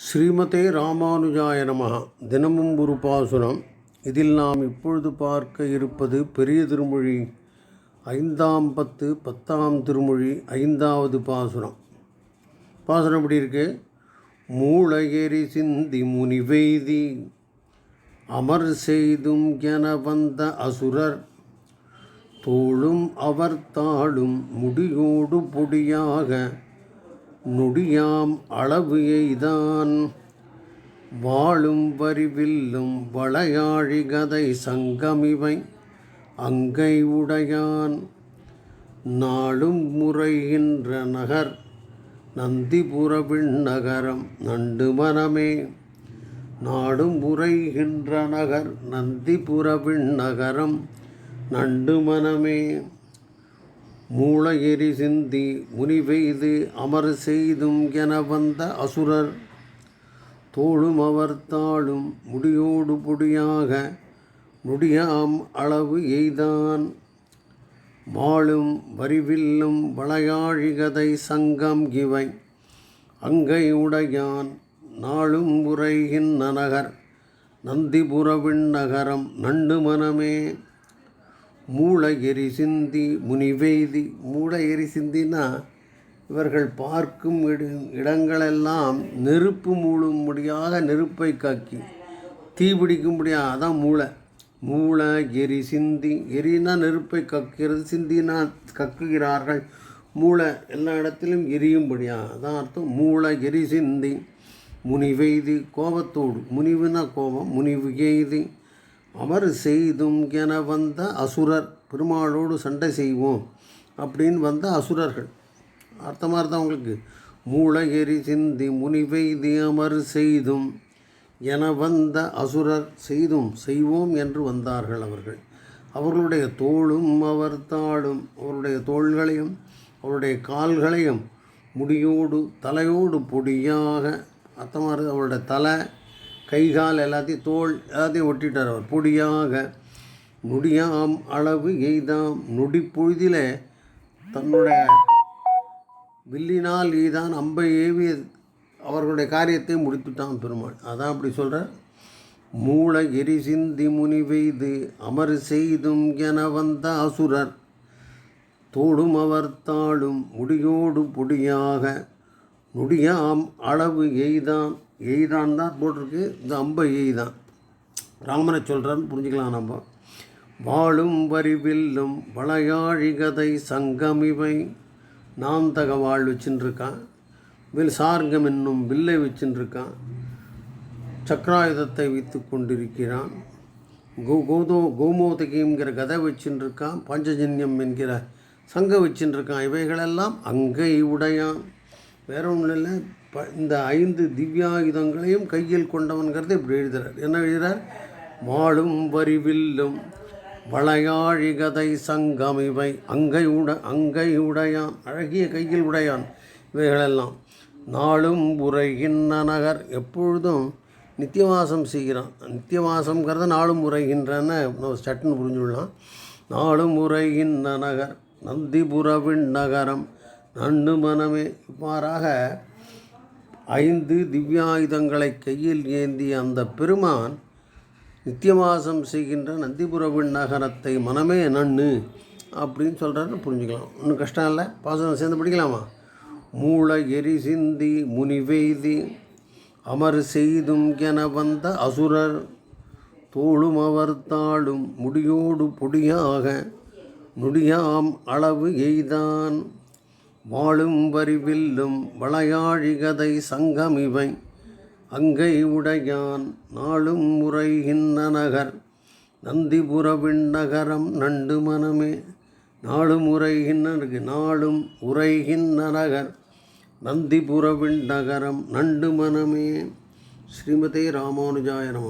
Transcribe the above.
ஸ்ரீமதே ராமானுஜாய நமகா தினமும் ஒரு பாசுரம். இதில் நாம் இப்பொழுது பார்க்க இருப்பது பெரிய திருமொழி ஐந்தாம் பத்து பத்தாம் திருமொழி ஐந்தாவது பாசுரம். பாசுரம் எப்படி இருக்கு? மூளையெறி சிந்தி முனிவெய்தி அமர் செய்தும் என வந்த அசுரர் தோளும் அவர் தாளும் முடியோடு பொடியாக நொடியாம் அளவு எய்தான். வாழும் வரிவில்லும் வளையாழி கதை சங்கமிவை அங்கை உடையான். நாளும் முறைகின்ற நகர் நந்திபுரவிண் நகரம் நண்டு மனமே. நாடும் உரைகின்ற நகர் நந்திபுரவிண் நகரம் நண்டு மனமே. மூளகிரி சிந்தி முனிவெய்து அமர் செய்தும் என வந்த அசுரர் தோளும் அவர் தாளும் முடியோடு பொடியாக முடியாம் அளவு எய்தான். வாழும் வரிவில்லும் வளையாழிகதை சங்கம் இவை அங்கை உடையான் நாளும் உரைகின் நகர் நந்திபுரவின் நகரம் நண்டு மனமே. மூளை சிந்தி முனிவெய்தி மூளை எரி சிந்தினா இவர்கள் பார்க்கும் இடு இடங்களெல்லாம் நெருப்பு மூழும் முடியாத நெருப்பை காக்கி தீ முடியாது அதான் மூளை. மூளை எரி சிந்தி எரினா நெருப்பை கக்கிறது சிந்தினா கக்குகிறார்கள். மூளை எல்லா இடத்திலும் எரியும்படியா அதான் அர்த்தம். மூளை எரி சிந்தி முனிவெய்தி கோபத்தோடு. முனிவுனா கோபம் முனிவு எய்தி. அவர் செய்தும் என வந்த அசுரர் பெருமாளோடு சண்டை செய்வோம் அப்படின்னு வந்த அசுரர்கள். அர்த்தமாக இருந்தால் அவங்களுக்கு மூலகிரி சிந்தி முனிவெய்தி அமர் செய்தும் என வந்த அசுரர் செய்தும் செய்வோம் என்று வந்தார்கள் அவர்கள். அவர்களுடைய தோளும் அவர் தாளும் அவருடைய தோள்களையும் அவருடைய கால்களையும் முடியோடு தலையோடு பொடியாக அர்த்தமாக அவருடைய தலை கை கால் எல்லாத்தையும் தோல் எல்லாத்தையும் ஒட்டிட்டார் அவர். பொடியாக நொடியாம் அளவு எய்தாம். நொடி பொழுதில் தன்னுடைய வில்லினால் எய்தான் அம்பை ஏவி அவர்களுடைய காரியத்தை முடித்துட்டான் பெருமாள். அதான் அப்படி சொல்கிறார் மூளை எரி சிந்தி முனிவெய்து அமர் செய்தும் என வந்த அசுரர். தோடும் அவர் தாளும் முடியோடு பொடியாக நொடியாம் அளவு எய்தான். எய்தான் தான் போட்டிருக்கு. இந்த அம்ப எய்தான் ராமனை சொல்கிறான்னு புரிஞ்சுக்கலாம் நம்ம. வாழும் வரிவில்லும் வளையாழி கதை சங்கமிவை நாம் தக வாழ் வச்சுருக்கான் வில் சார்கம் என்னும் வில்லை வச்சுருக்கான் சக்கராயுதத்தை வைத்து கொண்டிருக்கிறான். கோ கோதோ கோமோதகிங்கிற கதை வச்சுருக்கான் பஞ்சஜன்யம் என்கிற சங்க வச்சுருக்கான் இவைகளெல்லாம் அங்கை உடையான். வேற ஒன்றும் இல்லை. ப இந்த ஐந்து திவ்யாயுதங்களையும் கையில் கொண்டவன்கிறத இப்படி எழுதுகிறார் என்ன எழுதுகிறார் வாழும் வரிவில்லும் வளையாழிகதை சங்கம் இவை அங்கை உட அங்கை உடையான். அழகிய கையில் உடையான் இவைகளெல்லாம். நாளும் உரைகின்ற நகர் எப்பொழுதும் நித்தியவாசம் செய்கிறான். நித்தியவாசம்ங்கிறத நாளும் உரைகின்றன நம்ம சட்டுன்னு புரிஞ்சுடலாம் நாளும் உரைகின்ற நகர் நந்திபுரவின் நகரம் நண்டு மனமே. இவ்வாறாக ஐந்து திவ்யாயுதங்களை கையில் ஏந்திய அந்த பெருமான் நித்தியவாசம் செய்கின்ற நந்திபுரவின் நகரத்தை மனமே நன்னு அப்படின்னு சொல்கிறாருன்னு புரிஞ்சுக்கலாம். ஒன்றும் கஷ்டம் இல்லை. பாசனம் சேர்ந்து படிக்கலாமா? மூளை எரி சிந்தி முனிவெய்தி அமர் செய்தும் என வந்த அசுரர் தோளும் அவர் தாளும் முடியோடு பொடியாக நொடியாம் அளவு எய்தான். வாழும் வரிவில்லும் வளையாழி கதை சங்கமிவை. அங்கை உடையான் நாளும் உரைகின்ற நகர் நந்திபுர நகரம் நண்டு மனமே. நாளும் உரைகின்ற நாளும் உரைகின்ற நகர் நந்திபுரவின் நகரம் நண்டு மனமே. ஸ்ரீமதே ராமானுஜாய நம.